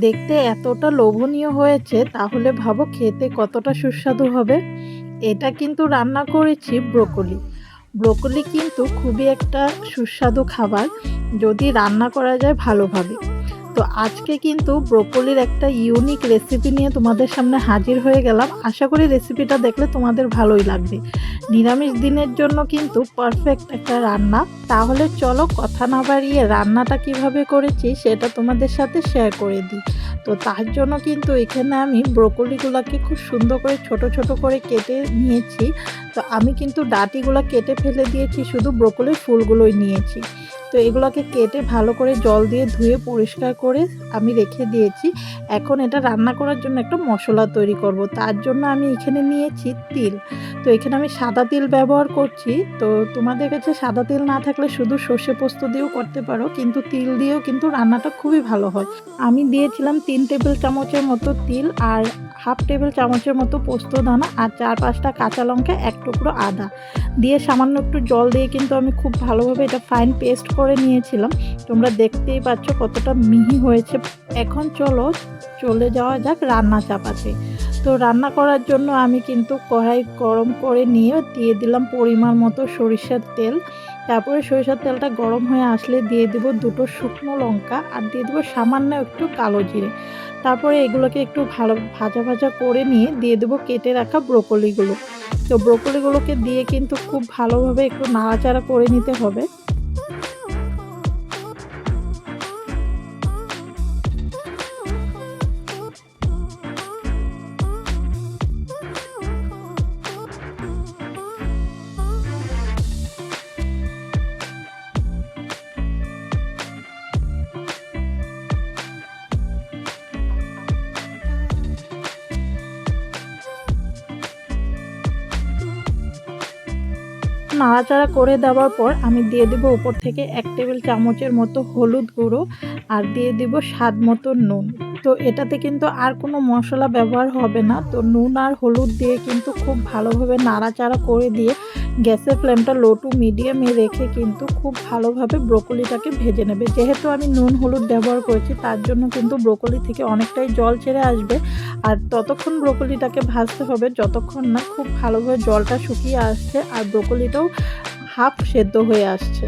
দেখতে এতটা লোভনীয় হয়েছে, তাহলে ভাবো খেতে কতটা সুস্বাদু হবে। এটা কিন্তু রান্না করেছি ব্রোকলি। ব্রোকলি কিন্তু খুবই একটা সুস্বাদু খাবার, যদি রান্না করা যায় ভালোভাবে। তো আজকে কিন্তু ব্রোকলির একটা ইউনিক রেসিপি নিয়ে তোমাদের সামনে হাজির হয়ে গেলাম। আশা করি রেসিপিটা দেখলে তোমাদের ভালোই লাগবে। নিরামিষ দিনের জন্য কিন্তু পারফেক্ট একটা রান্না। তাহলে চলো কথা না বাড়িয়ে রান্নাটা কীভাবে করেছি সেটা তোমাদের সাথে শেয়ার করে দিই। তো তার জন্য কিন্তু এখানে আমি ব্রোকলিগুলোকে খুব সুন্দর করে ছোট ছোট করে কেটে নিয়েছি। তো আমি কিন্তু ডাটিগুলো কেটে ফেলে দিয়েছি, শুধু ব্রোকলির ফুলগুলোই নিয়েছি। তো এগুলোকে কেটে ভালো করে জল দিয়ে ধুয়ে পরিষ্কার করে আমি রেখে দিয়েছি। এখন এটা রান্না করার জন্য একটা মশলা তৈরি করব। তার জন্য আমি এখানে নিয়েছি তিল। তো এখানে আমি সাদা তিল ব্যবহার করছি। তো তোমাদের কাছে সাদা তিল না থাকলে শুধু সর্ষে পোস্ত দিয়েও করতে পারো, কিন্তু তিল দিয়েও কিন্তু রান্নাটা খুবই ভালো হয়। আমি দিয়েছিলাম তিন টেবিল চামচের মতো তিল আর হাফ টেবিল চামচের মতো পোস্ত দানা আর চার পাঁচটা কাঁচা লঙ্কা, এক টুকরো আদা। দিয়ে সামান্য একটু জল দিয়ে কিন্তু আমি খুব ভালোভাবে এটা ফাইন পেস্ট করে নিয়েছিলাম। তোমরা দেখতেই পাচ্ছ কতটা মিহি হয়েছে। এখন চলো, চলে যাওয়া যাক রান্না চাপাতে। তো রান্না করার জন্য আমি কিন্তু কড়াই গরম করে নিয়ে দিয়ে দিলাম পরিমাণ মতো সরিষার তেল। তারপরে সরিষার তেলটা গরম হয়ে আসলে দিয়ে দেব দুটো শুকনো লঙ্কা আর দিয়ে দেবো সামান্য একটু কালো জিরে। তারপরে এগুলোকে একটু ভালো ভাজা ভাজা করে নিয়ে দিয়ে দেবো কেটে রাখা ব্রোকলিগুলো। তো ব্রোকলিগুলোকে দিয়ে কিন্তু খুব ভালোভাবে একটু নাড়াচাড়া করে নিতে হবে। নাড়াচাড়া করে দেওয়ার পর আমি দিয়ে দেবো উপর থেকে এক টেবিল চামচের মতো হলুদ গুঁড়ো আর দিয়ে দেবো স্বাদ মতো নুন। তো এটাতে কিন্তু আর কোনো মশলা ব্যবহার হবে না। তো নুন আর হলুদ দিয়ে কিন্তু খুব ভালোভাবে নাড়াচাড়া করে দিয়ে গ্যাসের ফ্লেমটা লো টু মিডিয়ামে রেখে কিন্তু খুব ভালোভাবে ব্রোকলিটাকে ভেজে নেবে। যেহেতু আমি নুন হলুদ ব্যবহার করেছি, তার জন্য কিন্তু ব্রোকলি থেকে অনেকটাই জল ছেড়ে আসবে। আর ততক্ষণ ব্রোকলিটাকে ভাজতে হবে। যতক্ষণ না খুব ভালোভাবে জলটা শুকিয়ে আসছে আর ব্রোকলিটাও হাফ সেদ্ধ হয়ে আসছে।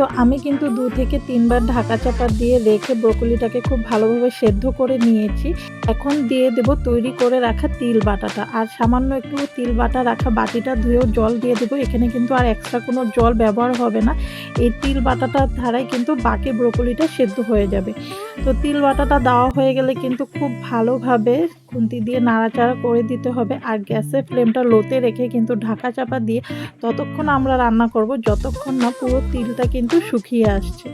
তো আমি কিন্তু দু থেকে তিনবার ঢাকা চাপা দিয়ে রেখে ব্রকলিটাকে খুব ভালোভাবে সেদ্ধ করে নিয়েছি। এখন দিয়ে দেব তৈরি করে রাখা তিল বাটাটা। আর সামান্য একটু তিল বাটা রাখা বাটিটা ধুয়েও জল দিয়ে দেবো। এখানে কিন্তু আর এক্সট্রা কোনো জল ব্যবহার হবে না। এই তিল বাটাটার ধারাই কিন্তু বাকি ব্রকলিটা সেদ্ধ হয়ে যাবে। তো তিল বাটাটা দেওয়া হয়ে গেলে কিন্তু খুব ভালোভাবে খুন্তি দিয়ে নাড়াচাড়া করে দিতে হবে আর গ্যাসের ফ্লেমটা লোতে রেখে কিন্তু ঢাকা চাপা দিয়ে ততক্ষণ আমরা রান্না করব, যতক্ষণ না পুরো তিলটা কিন্তু শুকিয়ে আসছে।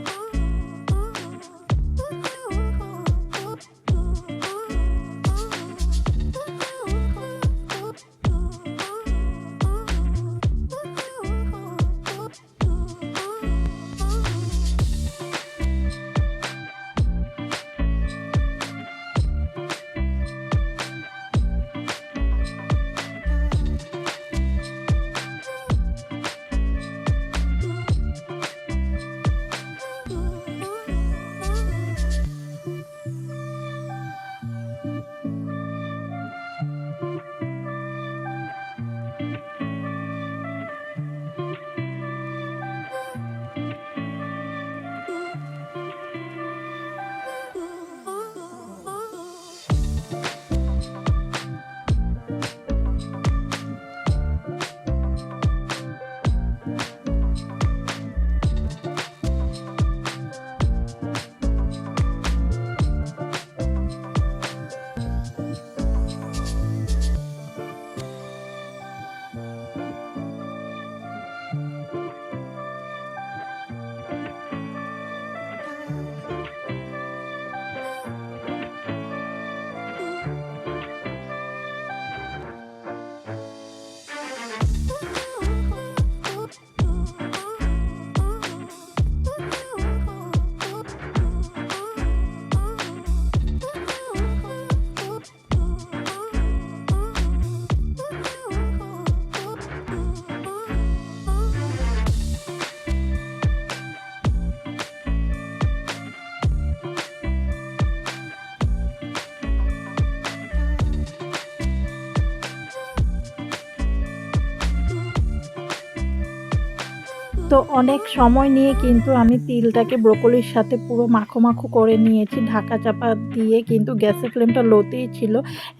তো অনেক সময় নিয়ে কিন্তু আমি তিলটাকে ব্রোকলির সাথে পুরো মাখো মাখো করে নিয়েছি, ঢাকা চাপা দিয়ে কিন্তু গ্যাসের ফ্লেমটা লোতেই ছিল।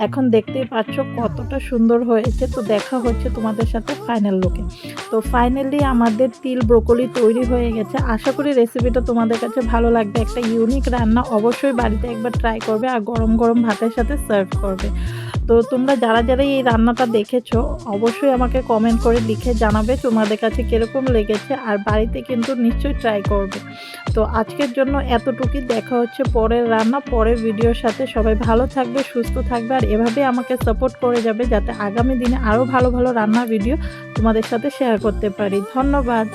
এখন দেখতেই পাচ্ছ কতটা সুন্দর হয়েছে। তো দেখা হচ্ছে তোমাদের সাথে ফাইনাল লুকে তো ফাইনালি আমাদের তিল ব্রোকলি তৈরি হয়ে গেছে। আশা করি রেসিপিটা তোমাদের কাছে ভালো লাগবে। একটা ইউনিক রান্না অবশ্যই বাড়িতে একবার ট্রাই করবে আর গরম গরম ভাতের সাথে সার্ভ করবে। তো তোমরা যারা যারা এই রান্নাটা দেখেছ, অবশ্যই আমাকে কমেন্ট করে লিখে জানাবে তোমাদের কাছে কীরকম লেগেছে। আর বাড়িতে কিন্তু নিশ্চয়ই ট্রাই করবে। তো আজকের জন্য এতটুকুই। দেখা হচ্ছে পরের রান্না, পরের ভিডিওর সাথে। সবাই ভালো থাকবে, সুস্থ থাকবে আর এভাবে আমাকে সাপোর্ট করে যাবে যাতে আগামী দিনে আরও ভালো ভালো রান্না ভিডিও তোমাদের সাথে শেয়ার করতে পারি। ধন্যবাদ।